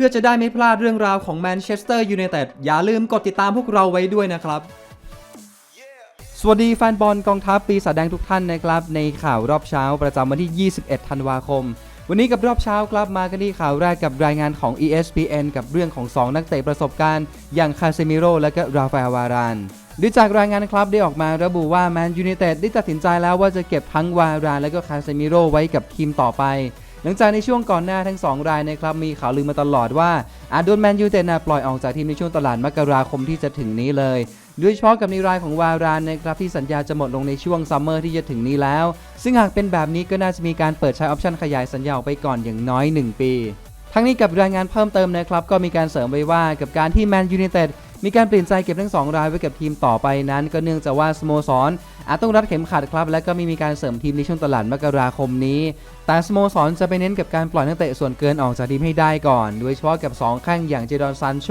พื่อจะได้ไม่พลาดเรื่องราวของแมนเชสเตอร์ยูไนเต็ดอย่าลืมกดติดตามพวกเราไว้ด้วยนะครับ สวัสดีแฟนบอลกองทัพปีศาจแดงทุกท่านนะครับ ในข่าวรอบเช้าประจำวันที่ 21 ธันวาคม วันนี้กับรอบเช้าครับมากันที่ข่าวแรกกับรายงานของ ESPN กับเรื่องของ 2 นักเตะประสบการณ์ อย่างคาเซมิโร่และก็ราฟาเอลวารานโดยจากรายงานครับได้ออกมาระบุว่าแมนยูไนเต็ดได้ตัดสินใจแล้วว่าจะเก็บทั้งวารานและก็คาเซมิโร่ไว้กับทีมต่อไป หลังจากในช่วงก่อนหน้าทั้ง 2 รายนะครับมีข่าวลือมาตลอดว่าอาจโดนแมนยูเต็ดนะปล่อยออกจากทีมในช่วงตลาดมกราคมที่จะถึงนี้เลยโดยเฉพาะกับในรายของวารานนะครับที่สัญญาจะหมดลงในช่วงซัมเมอร์ที่จะถึงนี้แล้ว ซึ่งหากเป็นแบบนี้ก็น่าจะมีการเปิดใช้ออปชันขยายสัญญาออกไปก่อนอย่างน้อย 1 ปี ทั้งนี้กับรายงานเพิ่มเติมนะครับก็มีการเสริมไว้ว่ากับการที่แมนยูไนเต็ด มีการเปลี่ยนใจเก็บทั้ง 2 รายไว้กับทีมต่อไปนั้น ก็เนื่องจากว่าสโมสรอาจต้องรัดเข็มขัดครับ และก็ไม่มีการเสริมทีมในช่วงตลาดมกราคมนี้ แต่สโมสรจะไปเน้นกับการปล่อยนักเตะส่วนเกินออกจากทีมให้ได้ก่อน โดยเฉพาะกับ 2 ข้างอย่างเจดอนซานโช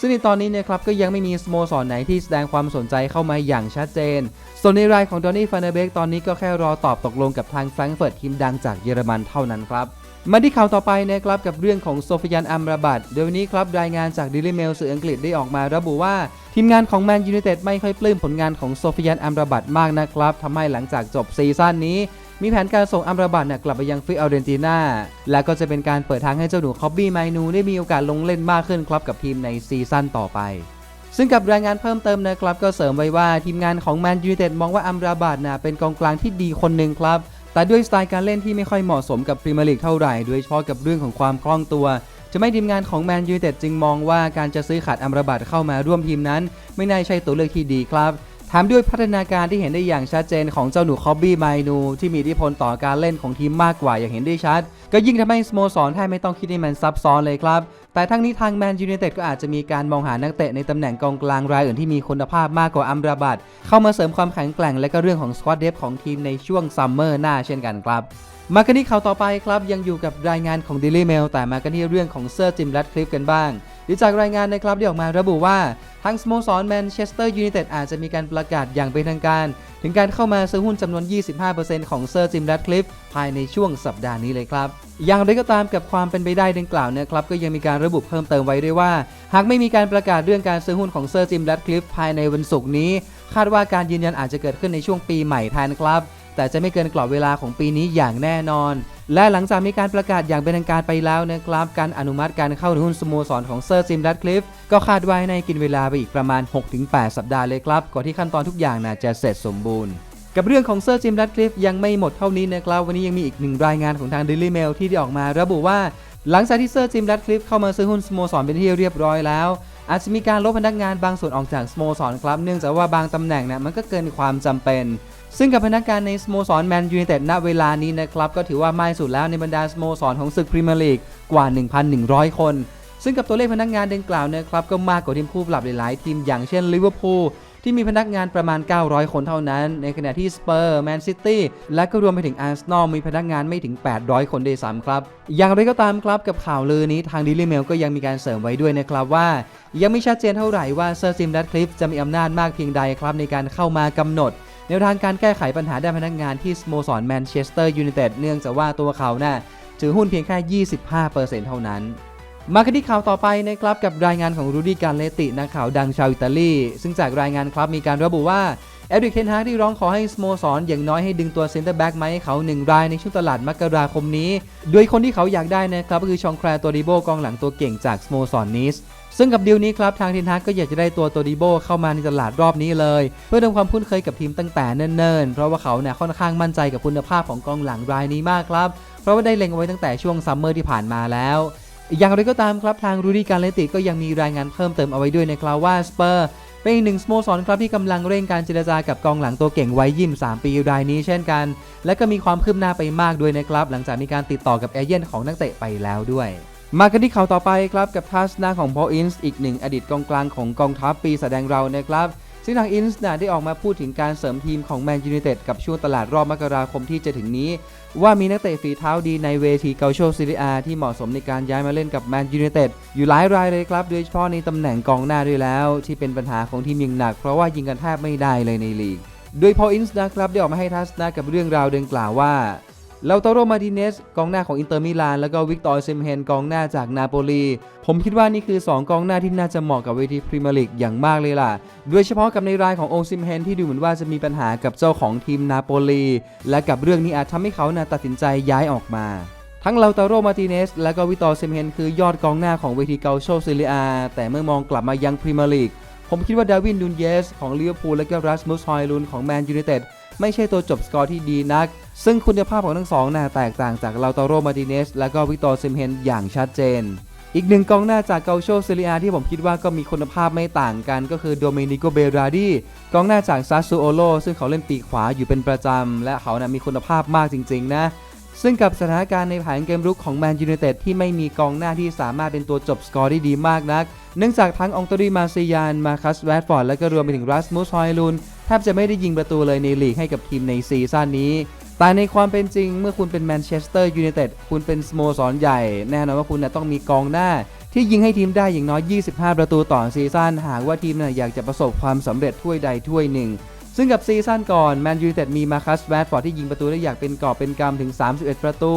ซึ่งในตอนนี้นะครับก็ยังไม่มีสโมสรไหนที่แสดงความสนใจเข้ามาอย่างชัดเจน ส่วนในรายของดอนนี่ฟานเดเบกตอนนี้ก็แค่รอตอบตกลงกับทางแฟรงก์เฟิร์ตทีมดังจากเยอรมันเท่านั้นครับ มาที่ข่าวต่อไปนะครับกับเรื่องของโซฟิยันอัมราบัตโดยวันนี้ครับรายงานจากดิลิเมลสื่ออังกฤษได้ออกมาระบุว่า ทีมงานของแมนยูไนเต็ดไม่ค่อยปลื้มผลงานของโซฟิยันอัมราบัตมากนะครับทำให้หลังจากจบซีซั่นนี้ มีแผนการส่งอัมราบัตเนี่ยกลับไปยังฟิอาร์เรนตินาและก็จะเป็นการเปิดทางให้เจ้าหนูคอบบี้ไมนูได้มีโอกาสลงเล่นมากขึ้นครับกับทีมในซีซั่นต่อไปซึ่งกับรายงานเพิ่มเติมนะครับก็เสริมไว้ว่าทีมงานของแมนยูไนเต็ดมองว่าอัมราบัตนะเป็นกองกลางที่ดีคนหนึ่งครับ แต่ด้วยสไตล์การเล่นที่ไม่ค่อยเหมาะสมกับพรีเมียร์ลีกเท่าไหร่ โดยเฉพาะกับเรื่องของความคล่องตัว จะไม่ทีมงานของแมนยูเต็ดจึงมองว่าการจะซื้อขาดอัมรบัตเข้ามาร่วมทีมนั้น ไม่น่าใช่ตัวเลือกที่ดีครับถามด้วยพัฒนาการที่เห็นได้อย่างชัดเจนของเจ้าหนูคอบบี้ไมนูที่มีอิทธิพลต่อการเล่นของทีมมากกว่าอย่างเห็นได้ชัด ก็ยิ่งทำให้สโมสรแทบไม่ต้องคิดให้มันซับซ้อนเลยครับ แต่ทั้งนี้ทางแมนยูไนเต็ดก็อาจจะมีการมองหานักเตะในตำแหน่งกองกลางรายอื่นที่มีคุณภาพมากกว่าอัมราบัตเข้ามาเสริมความแข็งแกร่งและก็เรื่องของสควอตเดฟของทีมในช่วงซัมเมอร์หน้าเช่นกันครับมากันที่ข่าวต่อไปครับยังอยู่กับรายงานของ Daily Mail แต่มากันที่เรื่องของเซอร์จิมรัดคลิฟกันบ้าง หรือจากรายงานนะครับที่ออกมาระบุว่าทางสโมสรแมนเชสเตอร์ยูไนเต็ดอาจจะมีการประกาศอย่างเป็นทางการ ถึงการเข้ามาซื้อหุ้นจำนวน 25%ของเซอร์จิมแรดคลิฟภายในช่วงสัปดาห์นี้เลยครับ อย่างไรก็ตามกับความเป็นไปได้ดังกล่าวนะครับก็ยังมีการระบุเพิ่มเติมไว้ด้วยว่า หากไม่มีการประกาศเรื่องการซื้อหุ้นของเซอร์จิมแรดคลิฟภายในวันศุกร์นี้ คาดว่าการยืนยันอาจจะเกิดขึ้นในช่วงปีใหม่แทนครับ แต่จะไม่เกินกรอบเวลาของปีนี้อย่างแน่นอน และหลังจากมีการประกาศอย่างเป็นทางการไปแล้วนะครับ การอนุมัติการเข้าถึงหุ้นสโมสรของเซอร์จิมดัตคลิฟก็คาดว่าในกินเวลาไปอีกประมาณ 6-8 สัปดาห์เลยครับก่อนที่ขั้นตอนทุกอย่างน่าจะเสร็จสมบูรณ์กับเรื่องของเซอร์จิมดัตคลิฟยังไม่หมดเท่านี้นะครับวันนี้ยังมีอีกหนึ่งรายงานของทาง Daily Mail ที่ได้ออกมาระบุว่า หลังจากที่เซอร์จิมดัตคลิฟเข้ามาซื้อหุ้นสโมสรเป็นที่เรียบร้อยแล้ว อาจจะมีการลดพนักงานบางส่วนออกจากสโมสรครับ เนื่องจากว่าบางตำแหน่งนี่มันก็เกินความจำเป็น ซึ่งกับพนักงานในสโมสรแมนยูไนเต็ดณเวลานี้นะครับก็ถือว่าไม่สุดแล้วในบรรดาสโมสรของศึกพรีเมียร์ลีกกว่า 1,100 คน ซึ่งกับตัวเลขพนักงานดังกล่าวนะครับก็มากกว่าทีมคู่ปรับหลายๆทีมอย่างเช่นลิเวอร์พูลที่มีพนักงานประมาณ 900 คนเท่านั้น ในขณะที่สเปอร์แมนซิตี้และก็รวมไปถึงอาร์เซนอลมีพนักงานไม่ถึง 800 คนด้วยซ้ำครับ อย่างไรก็ตามครับกับข่าวลือนี้ทางดิลิเมลก็ยังมีการเสริมไว้ด้วยนะครับว่า ยังไม่ชัดเจนเท่าไหร่ว่าเซอร์ซิมดัตคลิฟจะมีอำนาจมากเพียงใดครับในการเข้ามากำหนด แนวทางการแก้ไขปัญหาด้านพนักงานที่สโมสรแมนเชสเตอร์ยูไนเต็ดเนื่องจากว่าตัวเขาน่ะถือหุ้นเพียงแค่ 25%เท่านั้น มากันที่ข่าวต่อไปนะครับกับรายงานของรูดี้การเลตินักข่าวดังชาวอิตาลี ซึ่งจากรายงานครับมีการระบุว่าเอริกเทนฮากที่ร้องขอให้สโมสรอย่างน้อยให้ดึงตัวเซนเตอร์แบ็กมาให้เขาหนึ่งรายในช่วงตลาดมกราคมนี้ โดยคนที่เขาอยากได้นะครับก็คือชองแคลตัวดิโบกองหลังตัวเก่งจากสโมสรนิส ซึ่งกับดีลนี้ครับทางเทนฮากก็อยากจะได้ตัวโตดิโบเข้ามาในตลาดรอบนี้เลย เพื่อทำความคุ้นเคยกับทีมตั้งแต่เนิ่นๆ เพราะว่าเขาเนี่ยค่อนข้างมั่นใจกับคุณภาพของกองหลังรายนี้มากครับ เพราะว่าได้เล็งเอาไว้ตั้งแต่ช่วงซัมเมอร์ที่ผ่านมาแล้วอย่างไรก็ตามครับทางรูดี้การเลติก็ยังมีรายงานเพิ่มเติมเอาไว้ด้วยนะครับว่าสเปอร์เป็นอีกหนึ่งสโมสรครับที่กำลังเร่งการเจรจากับกองหลังตัวเก่งไว้ยิม3ปีรายนี้เช่นกัน และก็มีความคืบหน้าไปมากด้วยนะครับหลังจากมีการติดต่อกับเอเย่นของนักเตะไปแล้วด้วย มากันที่ข่าวต่อไปครับกับทัศนาของพออินส์อีกหนึ่งอดีตกองกลางของกองทัพปีแสดงเรานะครับซึ่งทางอินส์ได้ออกมาพูดถึงการเสริมทีมของแมนยูไนเต็ดกับช่วงตลาดรอบมกราคมที่จะถึงนี้ ว่ามีนักเตะฝีเท้าดีในเวทีเกาโชซีเรียที่เหมาะสมในการย้ายมาเล่นกับแมนยูไนเต็ดอยู่หลายรายเลยครับ โดยเฉพาะในตำแหน่งกองหน้าด้วยแล้ว ที่เป็นปัญหาของทีมยิงหนัก เพราะว่ายิงกันแทบไม่ได้เลยในลีก โดยพออินส์นะครับได้ออกมาให้ทัศนะกับเรื่องราวดังกล่าวว่า ลาตาโรมาติเนสกองหน้าของอินเตอร์มิลานแล้วก็วิกตอร์เซมเฮนกองหน้าจากนาโปลี ผมคิดว่านี่คือ 2 กองหน้าที่น่าจะเหมาะกับเวทีพรีเมียร์ลีกอย่างมากเลยล่ะ โดยเฉพาะกับในรายของโอซิมเฮนที่ดูเหมือนว่าจะมีปัญหากับเจ้าของทีมนาโปลี และกับเรื่องนี้อาจทำให้เขานะตัดสินใจย้ายออกมาทั้งลาตาโร มาติเนส และก็วิกตอร์เซมเฮนคือยอดกองหน้าของเวทีเกาโชซิเลียแต่เมื่อมองกลับมายังพรีเมียร์ลีก ผมคิดว่าดาวินนูนเยส ของลิเวอร์พูลและก็รัสมุสฮอยลุนของแมนยูไนเต็ด ไม่ใช่ตัวจบสกอร์ที่ดีนัก ซึ่งคุณภาพของทั้งสองน่าแตกต่างจากลาตาโรมาติเนสและก็วิตอร์ซิมเฮนอย่างชัดเจน อีกหนึ่งกองหน้าจากเกาโชซิเลียที่ผมคิดว่าก็มีคุณภาพไม่ต่างกันก็คือโดเมนิโกเบราดีกองหน้าจากซาซูโอโลซึ่งเขาเล่นปีกขวาอยู่เป็นประจำและเขานะมีคุณภาพมากจริงๆนะซึ่งกับสถานการณ์ในแผนเกมรุกของแมนยูไนเต็ดที่ไม่มีกองหน้าที่สามารถเป็นตัวจบสกอร์ได้ดีมากนัก เนื่องจากทั้งองตรีมาซิยาน มาคัสแวดฟอร์ด และก็รวมไปถึงรัสมุสฮอยลุน แทบจะไม่ได้ยิงประตูเลยในลีกให้กับทีมในซีซั่นนี้ แต่ในความเป็นจริงเมื่อคุณเป็นแมนเชสเตอร์ยูไนเต็ดคุณเป็นสโมสรใหญ่ แน่นอนว่าคุณต้องมีกองหน้า ที่ยิงให้ทีมได้อย่างน้อย 25 ประตูต่อซีซั่นหากว่าทีมนะอยากจะประสบความสำเร็จถ้วยใดถ้วยหนึ่งซึ่งกับซีซั่นก่อนแมนยูไนเต็ดมีมาคัสแวดฟอร์ดที่ยิงประตูได้อย่างเป็นกอบเป็นกำถึง 31 ประตู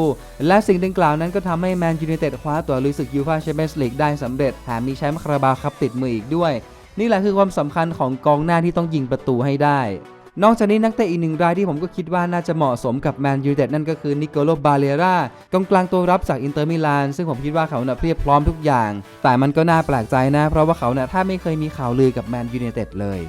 และสิ่งดังกล่าวนั้นก็ทำให้แมนยูไนเต็ดคว้าตัวลุยศึกยูฟ่าแชมเปี้ยนส์ลีกได้สำเร็จแถมมีแชมป์คาราบาวคัพติดมืออีกด้วย นี่แหละคือความสำคัญของกองหน้าที่ต้องยิงประตูให้ได้ นอกจากนี้นักเตะอีกหนึ่งรายที่ผมก็คิดว่าน่าจะเหมาะสมกับแมนยูเต็ดนั่นก็คือนิโคโลบาเลร่ากองกลางตัวรับจากอินเตอร์มิลานซึ่งผมคิดว่าเขาเน่ยเพียบพร้อมทุกอย่าง แต่มันก็น่าแปลกใจนะ เพราะว่าเขาเน่ยถ้าไม่เคยมีข่าวลือกับแมนยูเต็ดเลย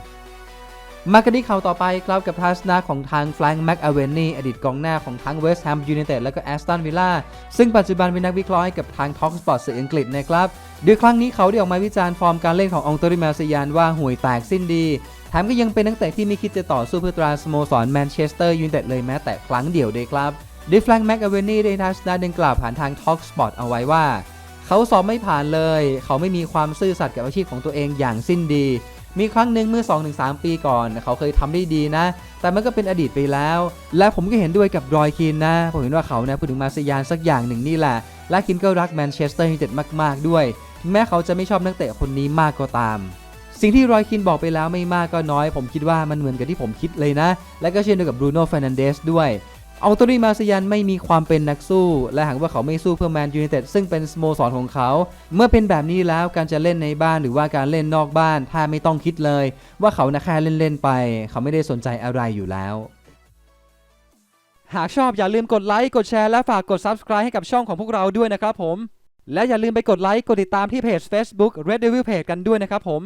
มากันที่ข่าวต่อไปครับกับทัศนะของทางแฟรงค์แม็กอเวนนีอดีตกองหน้าของทั้งเวสต์แฮมยูไนเต็ดและก็แอสตันวิลล่าซึ่งปัจจุบันเป็นนักวิเคราะห์ให้กับทางท็อกสปอร์ตสื่ออังกฤษนะครับโดยครั้งนี้เขาได้ออกมาวิจารณ์ฟอร์มการเล่นขององตริมาซยานว่าห่วยแตกสิ้นดีแถมก็ยังเป็นนักเตะที่ไม่คิดจะต่อสู้เพื่อตราสโมสรแมนเชสเตอร์ยูไนเต็ดเลยแม้แต่ครั้งเดียวเลยครับโดยแฟรงค์แม็กอเวนนีได้ทัศนะดังกล่าวผ่านทางท็อกสปอร์ตเอาไว้ว่า เขาสอบไม่ผ่านเลย เขาไม่มีความซื่อสัตย์กับอาชีพของตัวเองอย่างสิ้นดี มีครั้งหนึ่งเมื่อ 2-3 ปีก่อน เขาเคยทำได้ดีนะ แต่มันก็เป็นอดีตไปแล้ว และผมก็เห็นด้วยกับรอยคีนนะ ผมเห็นว่าเขานะพูดถึงมาซิยานสักอย่างหนึ่งนี่แหละ และคินก็รักแมนเชสเตอร์ยูไนเต็ดมากๆด้วย แม้เขาจะไม่ชอบนักเตะคนนี้มากก็ตาม สิ่งที่รอยคินบอกไปแล้วไม่มากก็น้อย ผมคิดว่ามันเหมือนกับที่ผมคิดเลยนะ และก็เช่นเดียวกับบรูโน่เฟรนันเดสด้วย เอาตัวนี้มาซิยันไม่มีความเป็นนักสู้ และหากว่าเขาไม่สู้เพื่อแมนยูไนเต็ดซึ่งเป็นสโมสรของเขา เมื่อเป็นแบบนี้แล้วการจะเล่นในบ้านหรือว่าการเล่นนอกบ้านถ้าไม่ต้องคิดเลย ว่าเขานะแค่เล่น ๆ ไป เขาไม่ได้สนใจอะไรอยู่แล้ว หากชอบอย่าลืมกดไลค์กดแชร์และฝากกด Subscribe ให้กับช่องของพวกเราด้วยนะครับผม และอย่าลืมไปกดไลค์กดติดตามที่เพจ Facebook Red Devil Page กันด้วยนะครับผม